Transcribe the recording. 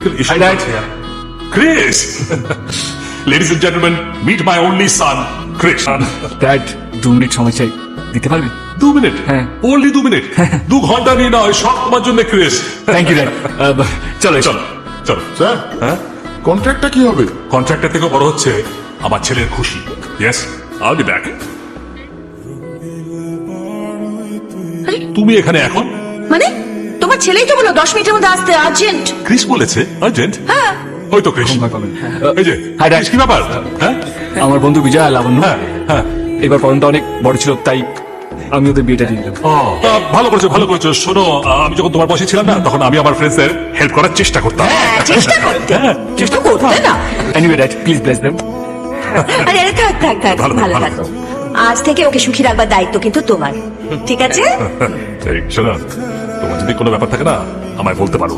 Hi, Dad. Chris! Ladies and gentlemen, meet my only son, Chris. Dad দু minute সময় চাই। দিতে পারবেন দু মিনিট? হ্যাঁ। ওনলি দু মিনিট? দু ঘণ্টা নিয়ে নয় সব তোমার জন্য ক্রিস থ্যাংক ইউ ড্যাড চলো চলো চলো। স্যার হ্যাঁ? কন্ট্রাক্টটা কি হবে? কন্ট্রাক্টের থেকে বড় হচ্ছে আমার ছেলের খুশি। ইয়েস আল বি ব্যাক তুমি এখানে এখন? মানে? তোমার ছেলেই তো বলো দশ মিনিটের মধ্যে আসতে আর্জেন্ট ক্রিস বলেছে আর্জেন্ট হ্যাঁ। ওই তো ক্রিস। এই যে Dad. কি ব্যাপার? হ্যাঁ? আমার বন্ধু বিজয় আর লাবণ্য। হ্যাঁ হ্যাঁ। এবার পরনটা অনেক বড় ছিল তাই আমি ওদের বিয়েটা দিয়ে দিলাম। ভালো করেছ ভালো করেছ। শোনো আমি যখন তোমার পাশে ছিলাম না তখন আমি আমার ফ্রেন্ডসদের হেল্প করার চেষ্টা করতাম। হ্যাঁ, চেষ্টা করতে। হ্যাঁ, চেষ্টা করতে না। Anyway dad please bless them আরে আরে থাক থাক থাক। ভালো, ভালো ভালো। আজ থেকে ওকে সুখী রাখবার দায়িত্ব কিন্তু তোমার। ঠিক আছে? শোনো তোমার যদি কোনো ব্যাপার থাকে না আমায় বলতে পারো।